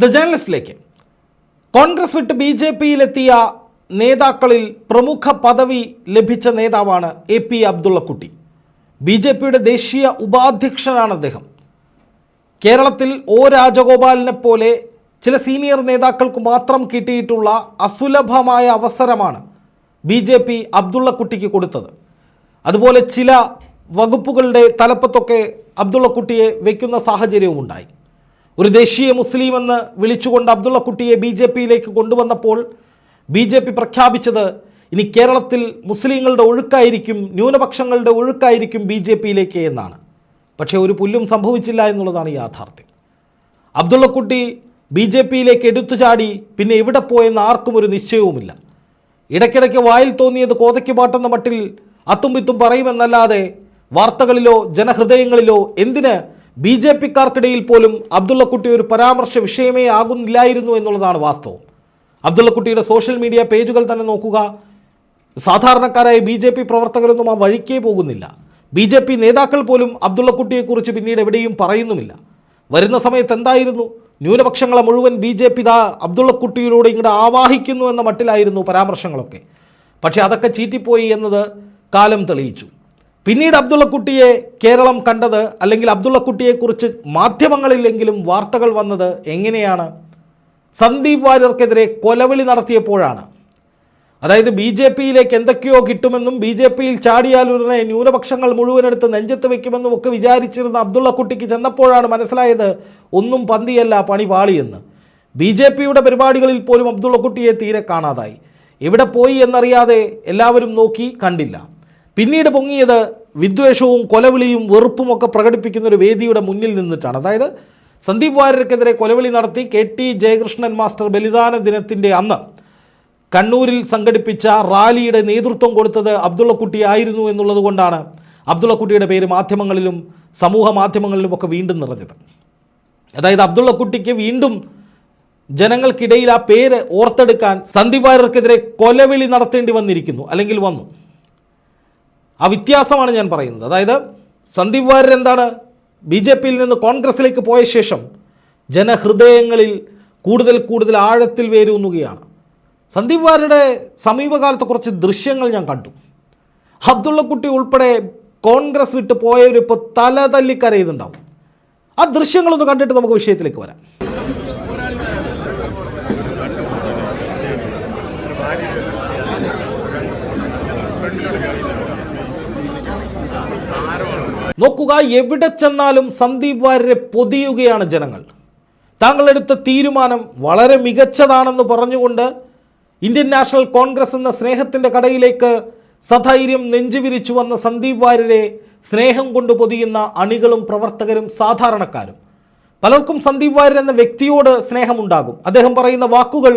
The ജേണലിസ്റ്റിലേക്ക് Congress വിട്ട് B J പിയിലെത്തിയ നേതാക്കളിൽ പ്രമുഖ പദവി ലഭിച്ച നേതാവാണ് A P Abdullakutty. B J പിയുടെ ദേശീയ ഉപാധ്യക്ഷനാണ് അദ്ദേഹം. കേരളത്തിൽ ഒ രാജഗോപാലിനെ പോലെ ചില സീനിയർ നേതാക്കൾക്ക് മാത്രം കിട്ടിയിട്ടുള്ള അസുലഭമായ അവസരമാണ് ബി ജെ പി അബ്ദുള്ളക്കുട്ടിക്ക് കൊടുത്തത്. അതുപോലെ ചില വകുപ്പുകളുടെ തലപ്പത്തൊക്കെ അബ്ദുള്ളക്കുട്ടിയെ വയ്ക്കുന്ന സാഹചര്യവും ഉണ്ടായി ഒരു ദേശീയ മുസ്ലിം എന്ന് വിളിച്ചുകൊണ്ട് അബ്ദുള്ളക്കുട്ടിയെ ബി ജെ പിയിലേക്ക് കൊണ്ടുവന്നപ്പോൾ ബി ജെ പി പ്രഖ്യാപിച്ചത് ഇനി കേരളത്തിൽ മുസ്ലിങ്ങളുടെ ഒഴുക്കായിരിക്കും ന്യൂനപക്ഷങ്ങളുടെ ഒഴുക്കായിരിക്കും ബി ജെ പിയിലേക്ക് എന്നാണ്. പക്ഷേ ഒരു പുല്ലും സംഭവിച്ചില്ല എന്നുള്ളതാണ് യാഥാർത്ഥ്യം. അബ്ദുള്ളക്കുട്ടി ബി ജെ പിയിലേക്ക് എടുത്തു ചാടി പിന്നെ എവിടെ പോയെന്ന് ആർക്കും ഒരു നിശ്ചയവുമില്ല. ഇടയ്ക്കിടയ്ക്ക് വായിൽ തോന്നിയത് കോതയ്ക്ക് പാട്ടെന്ന മട്ടിൽ അത്തും വിത്തും പറയുമെന്നല്ലാതെ വാർത്തകളിലോ ജനഹൃദയങ്ങളിലോ എന്തിന് ബി ജെ പിക്കാർക്കിടയിൽ പോലും അബ്ദുള്ളക്കുട്ടി ഒരു പരാമർശ വിഷയമേ ആകുന്നില്ലായിരുന്നു എന്നുള്ളതാണ് വാസ്തവം. അബ്ദുള്ളക്കുട്ടിയുടെ സോഷ്യൽ മീഡിയ പേജുകൾ തന്നെ നോക്കുക. സാധാരണക്കാരായ ബി ജെ പി പ്രവർത്തകരൊന്നും ആ വഴിക്കേ പോകുന്നില്ല. ബി ജെ പി നേതാക്കൾ പോലും അബ്ദുള്ളക്കുട്ടിയെക്കുറിച്ച് പിന്നീട് എവിടെയും പറയുന്നുമില്ല. വരുന്ന സമയത്ത് എന്തായിരുന്നു? ന്യൂനപക്ഷങ്ങളെ മുഴുവൻ ബി ജെ പി ദാ അബ്ദുള്ളക്കുട്ടിയിലൂടെ ഇങ്ങോട്ട് ആവാഹിക്കുന്നു എന്ന മട്ടിലായിരുന്നു പരാമർശങ്ങളൊക്കെ. പക്ഷേ അതൊക്കെ ചീറ്റിപ്പോയി എന്നത് കാലം തെളിയിച്ചു. പിന്നീട് അബ്ദുള്ളക്കുട്ടിയെ കേരളം കണ്ടത് അല്ലെങ്കിൽ അബ്ദുള്ളക്കുട്ടിയെക്കുറിച്ച് മാധ്യമങ്ങളിലെങ്കിലും വാർത്തകൾ വന്നത് എങ്ങനെയാണ്? സന്ദീപ് വാര്യർക്കെതിരെ കൊലവിളി നടത്തിയപ്പോഴാണ്. അതായത് ബി ജെ പിയിലേക്ക് എന്തൊക്കെയോ കിട്ടുമെന്നും ബി ജെ പിയിൽ ചാടിയാൽ ഉടനെ ന്യൂനപക്ഷങ്ങൾ മുഴുവനെടുത്ത് നെഞ്ചത്ത് വെക്കുമെന്നും ഒക്കെ വിചാരിച്ചിരുന്ന അബ്ദുള്ളക്കുട്ടിക്ക് ചെന്നപ്പോഴാണ് മനസ്സിലായത് ഒന്നും പന്തിയല്ല പണി പാളിയെന്ന്. ബി ജെ പിയുടെ പരിപാടികളിൽ പോലും അബ്ദുള്ളക്കുട്ടിയെ തീരെ കാണാതായി. എവിടെ പോയി എന്നറിയാതെ എല്ലാവരും നോക്കി കണ്ടില്ല. പിന്നീട് പൊങ്ങിയത് വിദ്വേഷവും കൊലവിളിയും വെറുപ്പും ഒക്കെ പ്രകടിപ്പിക്കുന്ന ഒരു വേദിയുടെ മുന്നിൽ നിന്നിട്ടാണ്. അതായത് സന്ദീപ് വാര്യർക്കെതിരെ കൊലവിളി നടത്തി കെ ടി ജയകൃഷ്ണൻ മാസ്റ്റർ ബലിദാന ദിനത്തിന്റെ അന്ന് കണ്ണൂരിൽ സംഘടിപ്പിച്ച റാലിയുടെ നേതൃത്വം കൊടുത്തത് അബ്ദുള്ളക്കുട്ടി ആയിരുന്നു എന്നുള്ളത് കൊണ്ടാണ് അബ്ദുള്ളക്കുട്ടിയുടെ പേര് മാധ്യമങ്ങളിലും സമൂഹ മാധ്യമങ്ങളിലും ഒക്കെ വീണ്ടും നിറഞ്ഞത്. അതായത് അബ്ദുള്ളക്കുട്ടിക്ക് വീണ്ടും ജനങ്ങൾക്കിടയിൽ ആ പേര് ഓർത്തെടുക്കാൻ സന്ദീപ് വാര്യർക്കെതിരെ കൊലവിളി നടത്തേണ്ടി വന്നിരിക്കുന്നു അല്ലെങ്കിൽ വന്നു. ആ വ്യത്യാസമാണ് ഞാൻ പറയുന്നത്. അതായത് സന്ദീപ് വാര്യർ എന്താണ്? ബി ജെ പിയിൽ നിന്ന് കോൺഗ്രസിലേക്ക് പോയ ശേഷം ജനഹൃദയങ്ങളിൽ കൂടുതൽ കൂടുതൽ ആഴത്തിൽ വേരൂന്നുകയാണ്. സന്ദീപ് വാര്യരുടെ സമീപകാലത്തെ കുറച്ച് ദൃശ്യങ്ങൾ ഞാൻ കണ്ടു. അബ്ദുള്ളക്കുട്ടി ഉൾപ്പെടെ കോൺഗ്രസ് വിട്ട് പോയവരിപ്പോൾ തല തല തല്ലിക്കരയുന്നുണ്ടാവും ആ ദൃശ്യങ്ങളൊന്ന് കണ്ടിട്ട് നമുക്ക് വിഷയത്തിലേക്ക് വരാം. നോക്കുക എവിടെ ചെന്നാലും സന്ദീപ് വാര്യരെ പൊതിയുകയാണ് ജനങ്ങൾ. താങ്കളെടുത്ത തീരുമാനം വളരെ മികച്ചതാണെന്ന് പറഞ്ഞുകൊണ്ട് ഇന്ത്യൻ നാഷണൽ കോൺഗ്രസ് എന്ന സ്നേഹത്തിന്റെ കടയിലേക്ക് സധൈര്യം നെഞ്ചുവിരിച്ചു വന്ന സന്ദീപ് വാര്യരെ സ്നേഹം കൊണ്ട് പൊതിയുന്ന അണികളും പ്രവർത്തകരും സാധാരണക്കാരും. പലർക്കും സന്ദീപ് വാര്യർ എന്ന വ്യക്തിയോട് സ്നേഹമുണ്ടാകും. അദ്ദേഹം പറയുന്ന വാക്കുകൾ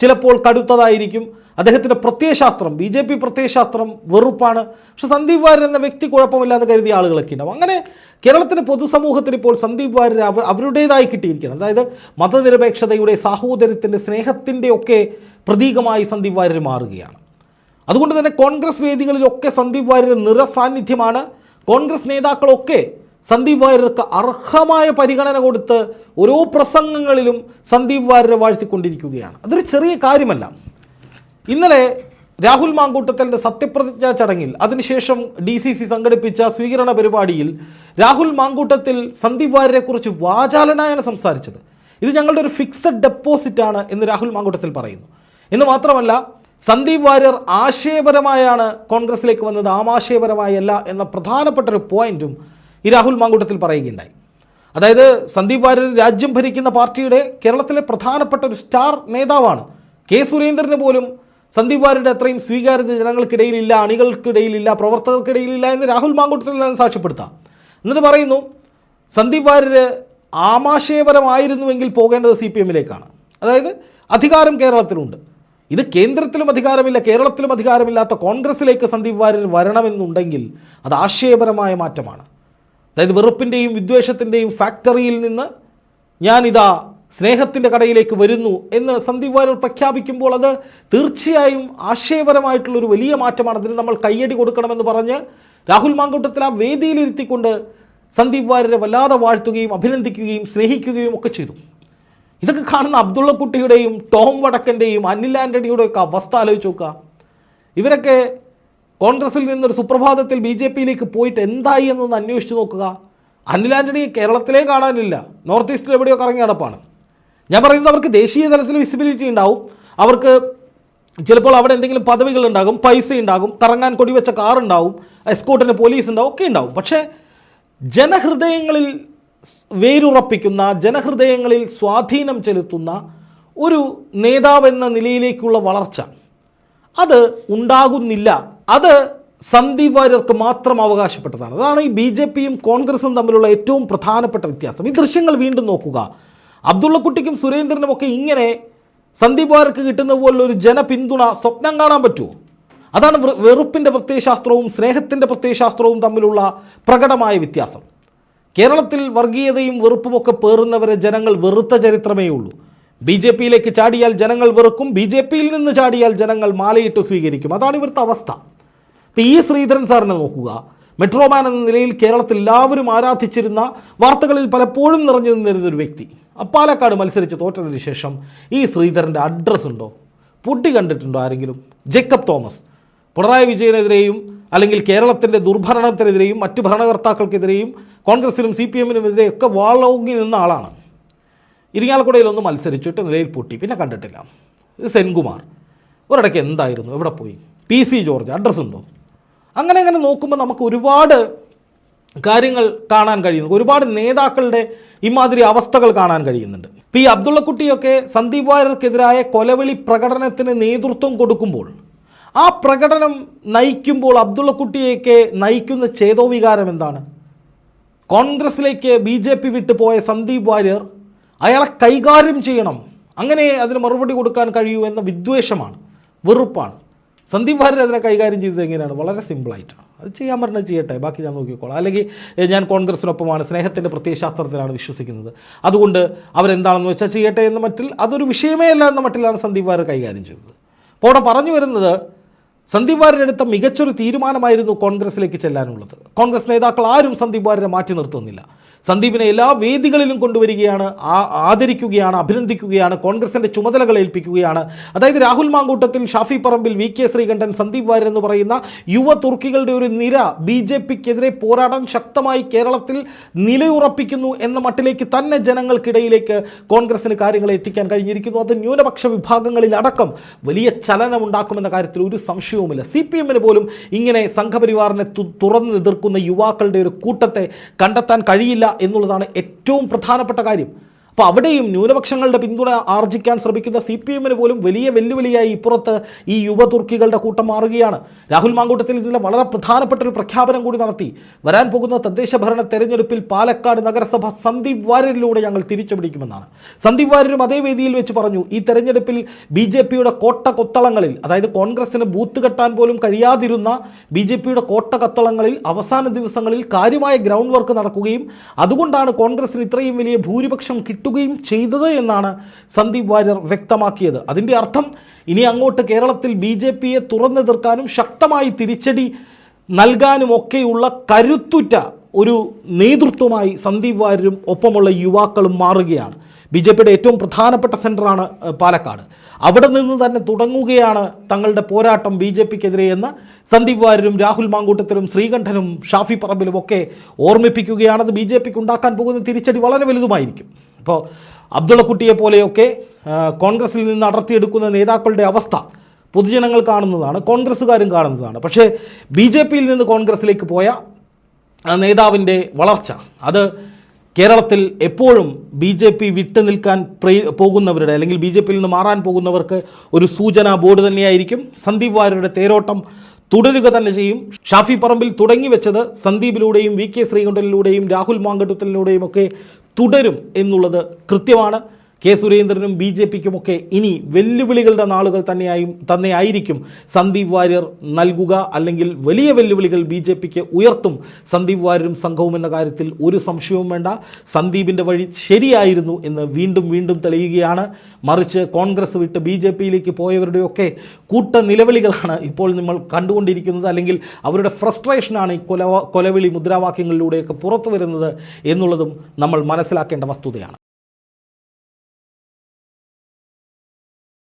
ചിലപ്പോൾ കടുത്തതായിരിക്കും. അദ്ദേഹത്തിന്റെ പ്രത്യയശാസ്ത്രം ബി ജെ പി പ്രത്യയശാസ്ത്രം വെറുപ്പാണ്. പക്ഷെ സന്ദീപ് വാര്യർ എന്ന വ്യക്തി കുഴപ്പമില്ലാന്ന് കരുതിയ ആളുകളൊക്കെ ഉണ്ടാവും. അങ്ങനെ കേരളത്തിന്റെ പൊതുസമൂഹത്തിന് ഇപ്പോൾ സന്ദീപ് വാര്യർ അവർ അവരുടേതായി കിട്ടിയിരിക്കണം അതായത് മതനിരപേക്ഷതയുടെ സാഹോദര്യത്തിന്റെ സ്നേഹത്തിന്റെ ഒക്കെ പ്രതീകമായി സന്ദീപ് വാര്യർ മാറുകയാണ്. അതുകൊണ്ട് തന്നെ കോൺഗ്രസ് വേദികളിലൊക്കെ സന്ദീപ് വാര്യർ നിറസാന്നിധ്യമാണ്. കോൺഗ്രസ് നേതാക്കളൊക്കെ സന്ദീപ് വാര്യർക്ക് അർഹമായ പരിഗണന കൊടുത്ത് ഓരോ പ്രസംഗങ്ങളിലും സന്ദീപ് വാര്യരെ വാഴ്ത്തിക്കൊണ്ടിരിക്കുകയാണ്. അതൊരു ചെറിയ കാര്യമല്ല. ഇന്നലെ രാഹുൽ മാങ്കൂട്ടത്തലിന്റെ സത്യപ്രതിജ്ഞാ ചടങ്ങിൽ അതിനുശേഷം ഡി സി സി സംഘടിപ്പിച്ച സ്വീകരണ പരിപാടിയിൽ രാഹുൽ മാങ്കൂട്ടത്തിൽ സന്ദീപ് വാര്യരെക്കുറിച്ച് വാചാലനായാണ് സംസാരിച്ചത്. ഇത് ഞങ്ങളുടെ ഒരു ഫിക്സഡ് ഡെപ്പോസിറ്റ് ആണ് എന്ന് രാഹുൽ മാങ്കൂട്ടത്തിൽ പറയുന്നു. എന്ന് മാത്രമല്ല സന്ദീപ് വാര്യർ ആശയപരമായാണ് കോൺഗ്രസിലേക്ക് വന്നത് ആമാശയപരമായല്ല എന്ന പ്രധാനപ്പെട്ട ഒരു പോയിന്റും ഈ രാഹുൽ മാങ്കൂട്ടത്തിൽ പറയുകയുണ്ടായി. അതായത് സന്ദീപ് വാര്യർ രാജ്യം ഭരിക്കുന്ന പാർട്ടിയുടെ കേരളത്തിലെ പ്രധാനപ്പെട്ട ഒരു സ്റ്റാർ നേതാവാണ് കെ സുരേന്ദ്രന് പോലും സന്ദീപ് വാര്യരുടെ അത്രയും സ്വീകാര്യത ജനങ്ങൾക്കിടയിലില്ല അണികൾക്കിടയിലില്ല പ്രവർത്തകർക്കിടയിലില്ല എന്ന് രാഹുൽ മാങ്കൂട്ടത്തിൽ നിന്ന് സാക്ഷ്യപ്പെടുത്താം. എന്നിട്ട് പറയുന്നു സന്ദീപ് വാര്യർ ആമാശയപരമായിരുന്നുവെങ്കിൽ പോകേണ്ടത് സി പി എമ്മിലേക്കാണ്. അതായത് അധികാരം കേരളത്തിലുണ്ട്. ഇത് കേന്ദ്രത്തിലും അധികാരമില്ല കേരളത്തിലും അധികാരമില്ലാത്ത കോൺഗ്രസിലേക്ക് സന്ദീപ് വാര്യർ വരണമെന്നുണ്ടെങ്കിൽ അത് ആശയപരമായ മാറ്റമാണ്. അതായത് വെറുപ്പിന്റെയും വിദ്വേഷത്തിന്റെയും ഫാക്ടറിയിൽ നിന്ന് ഞാനിതാ സ്നേഹത്തിന്റെ കടയിലേക്ക് വരുന്നു എന്ന് സന്ദീപ് വാര്യർ പ്രഖ്യാപിക്കുമ്പോൾ അത് തീർച്ചയായും ആശയപരമായിട്ടുള്ളൊരു വലിയ മാറ്റമാണ്. അതിന് നമ്മൾ കയ്യടി കൊടുക്കണമെന്ന് പറഞ്ഞ് രാഹുൽ മാങ്കൂട്ടത്തിൽ ആ വേദിയിലിരുത്തിക്കൊണ്ട് സന്ദീപ് വാര്യരെ വല്ലാതെ വാഴ്ത്തുകയും അഭിനന്ദിക്കുകയും സ്നേഹിക്കുകയും ഒക്കെ ചെയ്തു. ഇതൊക്കെ കാണുന്ന അബ്ദുള്ളക്കുട്ടിയുടെയും ടോം വടക്കന്റെയും അനിൽ ആന്റണിയുടെയൊക്കെ അവസ്ഥ ആലോചിച്ച് നോക്കുക. ഇവരൊക്കെ കോൺഗ്രസിൽ നിന്നൊരു സുപ്രഭാതത്തിൽ ബി ജെ പിയിലേക്ക് പോയിട്ട് എന്തായി എന്നൊന്ന് അന്വേഷിച്ച് നോക്കുക. അനിൽ ആന്റണി കേരളത്തിലേ കാണാനില്ല. നോർത്ത് ഈസ്റ്റിൽ എവിടെയോ കറങ്ങി നടപ്പാണ്. ഞാൻ പറയുന്നത് അവർക്ക് ദേശീയ തലത്തിൽ വിസിബിലിറ്റി ഉണ്ടാവും. അവർക്ക് ചിലപ്പോൾ അവിടെ എന്തെങ്കിലും പദവികൾ ഉണ്ടാകും പൈസ ഉണ്ടാകും കറങ്ങാൻ കൊടിവെച്ച കാർ ഉണ്ടാവും എസ്കോട്ടിന് പോലീസ് ഉണ്ടാവും ഒക്കെ ഉണ്ടാവും. പക്ഷേ ജനഹൃദയങ്ങളിൽ വേരുറപ്പിക്കുന്ന ജനഹൃദയങ്ങളിൽ സ്വാധീനം ചെലുത്തുന്ന ഒരു നേതാവെന്ന നിലയിലേക്കുള്ള വളർച്ച. അത് ഉണ്ടാകുന്നില്ല. അത് സന്ദീപ് വാര്യർക്ക് മാത്രം അവകാശപ്പെട്ടതാണ്. അതാണ് ഈ ബി ജെ പിയും കോൺഗ്രസും തമ്മിലുള്ള ഏറ്റവും പ്രധാനപ്പെട്ട വ്യത്യാസം. ഈ ദൃശ്യങ്ങൾ വീണ്ടും നോക്കുക. അബ്ദുള്ളക്കുട്ടിക്കും സുരേന്ദ്രനും ഒക്കെ ഇങ്ങനെ സന്ദീപ് വാര്യർക്ക് കിട്ടുന്ന പോലുള്ള ഒരു ജനപിന്തുണ സ്വപ്നം കാണാൻ പറ്റുമോ? അതാണ് വെറു- വെറുപ്പിന്റെ പ്രത്യയശാസ്ത്രവും സ്നേഹത്തിന്റെ പ്രത്യയശാസ്ത്രവും തമ്മിലുള്ള പ്രകടമായ വ്യത്യാസം. കേരളത്തിൽ വർഗീയതയും വെറുപ്പുമൊക്കെ പേറുന്നവരെ ജനങ്ങൾ വെറുത്ത ചരിത്രമേ ഉള്ളൂ. ബി ജെ പിയിലേക്ക് ചാടിയാൽ ജനങ്ങൾ വെറുക്കും ബി ജെ പിയിൽ നിന്ന് ചാടിയാൽ ജനങ്ങൾ മാലയിട്ട് സ്വീകരിക്കും. അതാണ് ഇവിടുത്തെ അവസ്ഥ. ഇപ്പം ഈ ശ്രീധരൻ സാറിനെ നോക്കുക. മെട്രോമാൻ എന്ന നിലയിൽ കേരളത്തിൽ എല്ലാവരും ആരാധിച്ചിരുന്ന വാർത്തകളിൽ പലപ്പോഴും നിറഞ്ഞു നിന്നിരുന്ന ഒരു വ്യക്തി. അപ്പാലക്കാട് മത്സരിച്ച് തോറ്റതിന് ശേഷം ഈ ശ്രീധരന്റെ അഡ്രസ്സ് ഉണ്ടോ? പൊട്ടി കണ്ടിട്ടുണ്ടോ ആരെങ്കിലും? Jacob Thomas. പിണറായി വിജയനെതിരെയും അല്ലെങ്കിൽ കേരളത്തിന്റെ ദുർഭരണത്തിനെതിരെയും മറ്റ് ഭരണകർത്താക്കൾക്കെതിരെയും കോൺഗ്രസിനും സി പി എമ്മിനുമെതിരെയും ഒക്കെ വാളോങ്ങി നിന്ന ആളാണ്. ഇരിങ്ങാലക്കുടയിലൊന്ന് മത്സരിച്ചിട്ട് നിലയിൽ പൊട്ടി. പിന്നെ കണ്ടിട്ടില്ല. ഇത് സെൻകുമാർ. ഒരിടയ്ക്ക് എന്തായിരുന്നു? എവിടെ പോയി? P C George. അഡ്രസ്സ് ഉണ്ടോ? അങ്ങനെ അങ്ങനെ നോക്കുമ്പോൾ നമുക്ക് ഒരുപാട് കാര്യങ്ങൾ കാണാൻ കഴിയുന്നു. ഒരുപാട് നേതാക്കളുടെ ഇമാതിരി അവസ്ഥകൾ കാണാൻ കഴിയുന്നുണ്ട്. ഈ അബ്ദുള്ളക്കുട്ടിയൊക്കെ സന്ദീപ് വാര്യർക്കെതിരായ കൊലവിളി പ്രകടനത്തിന് നേതൃത്വം കൊടുക്കുമ്പോൾ ആ പ്രകടനം നയിക്കുമ്പോൾ അബ്ദുള്ളക്കുട്ടിയൊക്കെ നയിക്കുന്ന ചേതോവികാരം എന്താണ്? കോൺഗ്രസിലേക്ക് ബി ജെ പി വിട്ടു പോയ സന്ദീപ് വാര്യർ അയാളെ കൈകാര്യം ചെയ്യണം. അങ്ങനെ അതിന് മറുപടി കൊടുക്കാൻ കഴിയൂ എന്ന വിദ്വേഷമാണ് വെറുപ്പാണ്. സന്ദീപ് ഭാരത് അതിനെ കൈകാര്യം ചെയ്തത് എങ്ങനെയാണ്? വളരെ സിമ്പിളായിട്ടാണ് അത് ചെയ്യാൻ പറഞ്ഞാൽ ചെയ്യട്ടെ. ബാക്കി ഞാൻ നോക്കിക്കോളാം. അല്ലെങ്കിൽ ഞാൻ കോൺഗ്രസിനൊപ്പമാണ് സ്നേഹത്തിന്റെ പ്രത്യയശാസ്ത്രത്തിലാണ് വിശ്വസിക്കുന്നത്. അതുകൊണ്ട് അവരെന്താണെന്ന് വെച്ചാൽ ചെയ്യട്ടെ എന്ന മട്ടിൽ അതൊരു വിഷയമേ അല്ല എന്ന മട്ടിലാണ് സന്ദീപ് ഭാരത് കൈകാര്യം ചെയ്തത്. അപ്പോൾ അവിടെ പറഞ്ഞു വരുന്നത് സന്ദീപ് വാര്യർ എടുത്ത മികച്ചൊരു തീരുമാനമായിരുന്നു കോൺഗ്രസിലേക്ക് ചെല്ലാനുള്ളത്. കോൺഗ്രസ് നേതാക്കൾ ആരും സന്ദീപ് വാര്യരെ മാറ്റി നിർത്തുന്നില്ല. സന്ദീപിനെ എല്ലാ വേദികളിലും കൊണ്ടുവരികയാണ് ആദരിക്കുകയാണ് അഭിനന്ദിക്കുകയാണ് കോൺഗ്രസിന്റെ ചുമതലകൾ ഏൽപ്പിക്കുകയാണ്. അതായത് രാഹുൽ മാങ്കൂട്ടത്തിൽ ഷാഫി പറമ്പിൽ വി കെ ശ്രീകണ്ഠൻ സന്ദീപ് വാര്യർ എന്ന് പറയുന്ന യുവ തുർക്കികളുടെ ഒരു നിര ബി ജെ പിക്കെതിരെ പോരാടാൻ ശക്തമായി കേരളത്തിൽ നിലയുറപ്പിക്കുന്നു എന്ന മട്ടിലേക്ക് തന്നെ ജനങ്ങൾക്കിടയിലേക്ക് കോൺഗ്രസിന് കാര്യങ്ങൾ എത്തിക്കാൻ കഴിഞ്ഞിരിക്കുന്നു. അത് ന്യൂനപക്ഷ വിഭാഗങ്ങളിൽ അടക്കം വലിയ ചലനം ഉണ്ടാക്കുമെന്ന കാര്യത്തിൽ ഒരു സംശയവുമില്ല. സി പി എമ്മിന് പോലും ഇങ്ങനെ സംഘപരിവാറിനെ തുറന്ന് എതിർക്കുന്ന യുവാക്കളുടെ ഒരു കൂട്ടത്തെ കണ്ടെത്താൻ കഴിയില്ല എന്നുള്ളതാണ് ഏറ്റവും പ്രധാനപ്പെട്ട കാര്യം. അപ്പോൾ അവിടെയും ന്യൂനപക്ഷങ്ങളുടെ പിന്തുണ ആർജിക്കാൻ ശ്രമിക്കുന്ന സി പി എമ്മിന് പോലും വലിയ വെല്ലുവിളിയായി ഇപ്പുറത്ത് ഈ യുവതുർക്കികളുടെ കൂട്ടം മാറുകയാണ്. രാഹുൽ മാങ്കൂട്ടത്തിൽ ഇന്നലെ വളരെ പ്രധാനപ്പെട്ട ഒരു പ്രഖ്യാപനം കൂടി നടത്തി. വരാൻ പോകുന്ന തദ്ദേശ ഭരണ തെരഞ്ഞെടുപ്പിൽ പാലക്കാട് നഗരസഭ സന്ദീപ് വാര്യരിലൂടെ ഞങ്ങൾ തിരിച്ചു പിടിക്കുമെന്നാണ് സന്ദീപ് വാര്യരും അതേ വേദിയിൽ വെച്ച് പറഞ്ഞു ഈ തെരഞ്ഞെടുപ്പിൽ ബി ജെ പിയുടെ കോട്ട കൊത്തളങ്ങളിൽ അതായത് കോൺഗ്രസിന് ബൂത്ത് കെട്ടാൻ പോലും കഴിയാതിരുന്ന ബി ജെ പിയുടെ കോട്ട കത്തളങ്ങളിൽ അവസാന ദിവസങ്ങളിൽ കാര്യമായ ഗ്രൗണ്ട് വർക്ക് നടക്കുകയും അതുകൊണ്ടാണ് കോൺഗ്രസിന് ഇത്രയും വലിയ ഭൂരിപക്ഷം കിട്ടുകയും ചെയ്തത് എന്നാണ് സന്ദീപ് വാര്യർ വ്യക്തമാക്കിയത്. അതിന്റെ അർത്ഥം ഇനി അങ്ങോട്ട് കേരളത്തിൽ ബി ജെ പിയെ തുറന്നെതിർക്കാനും ശക്തമായി തിരിച്ചടി നൽകാനും ഒക്കെയുള്ള കരുത്തുറ്റ ഒരു നേതൃത്വമായി സന്ദീപ് വാര്യരും ഒപ്പമുള്ള യുവാക്കളും മാറുകയാണ്. ബി ജെ പിയുടെ ഏറ്റവും പ്രധാനപ്പെട്ട സെന്ററാണ് പാലക്കാട്. അവിടെ നിന്ന് തന്നെ തുടങ്ങുകയാണ് തങ്ങളുടെ പോരാട്ടം ബി ജെ പിക്കെതിരെ എന്ന് സന്ദീപ് വാര്യരും രാഹുൽ മാങ്കൂട്ടത്തിലും ശ്രീകണ്ഠനും ഷാഫി പറമ്പിലും ഒക്കെ ഓർമ്മിപ്പിക്കുകയാണത് ബി ജെ പിക്ക് ഉണ്ടാക്കാൻ പോകുന്ന തിരിച്ചടി വളരെ വലുതുമായിരിക്കും. അപ്പോൾ അബ്ദുള്ളക്കുട്ടിയെ പോലെയൊക്കെ കോൺഗ്രസിൽ നിന്ന് അടർത്തിയെടുക്കുന്ന നേതാക്കളുടെ അവസ്ഥ പൊതുജനങ്ങൾ കാണുന്നതാണ് കോൺഗ്രസ്സുകാരും കാണുന്നതാണ്. പക്ഷേ ബി ജെ പിയിൽ നിന്ന് കോൺഗ്രസ്സിലേക്ക് പോയ നേതാവിന്റെ വളർച്ച അത് കേരളത്തിൽ എപ്പോഴും ബി ജെ പി വിട്ടു നിൽക്കാൻ പോകുന്നവരുടെ അല്ലെങ്കിൽ ബി ജെ പിയിൽ നിന്ന് മാറാൻ പോകുന്നവർക്ക് ഒരു സൂചനാ ബോർഡ് തന്നെയായിരിക്കും. സന്ദീപ് വാര്യരുടെ തേരോട്ടം തുടരുക തന്നെ ചെയ്യും. ഷാഫി പറമ്പിൽ തുടങ്ങി വെച്ചത് സന്ദീപിലൂടെയും വി കെ ശ്രീകണ്ഠനിലൂടെയും രാഹുൽ മാങ്കട്ടുത്തലിലൂടെയും ഒക്കെ തുടരും എന്നുള്ളത് കൃത്യമാണ്. കെ സുരേന്ദ്രനും ബി ജെ പിക്കുമൊക്കെ ഇനി വെല്ലുവിളികളുടെ നാളുകൾ തന്നെയായും തന്നെയായിരിക്കും. സന്ദീപ് വാര്യർ നൽകുക അല്ലെങ്കിൽ വലിയ വെല്ലുവിളികൾ ബി ജെ പിക്ക് ഉയർത്തും. സന്ദീപ് വാര്യരും സംഘവും എന്ന കാര്യത്തിൽ ഒരു സംശയവും വേണ്ട. സന്ദീപിന്റെ വഴി ശരിയായിരുന്നു എന്ന് വീണ്ടും വീണ്ടും തെളിയുകയാണ്. മറിച്ച് കോൺഗ്രസ് വിട്ട് ബി ജെ പിയിലേക്ക് പോയവരുടെയൊക്കെ കൂട്ട നിലവിളികളാണ് ഇപ്പോൾ നമ്മൾ കണ്ടുകൊണ്ടിരിക്കുന്നത്. അല്ലെങ്കിൽ അവരുടെ ഫ്രസ്ട്രേഷനാണ് ഈ കൊല കൊലവിളി മുദ്രാവാക്യങ്ങളിലൂടെയൊക്കെ പുറത്തു വരുന്നത് എന്നുള്ളതും നമ്മൾ മനസ്സിലാക്കേണ്ട വസ്തുതയാണ്.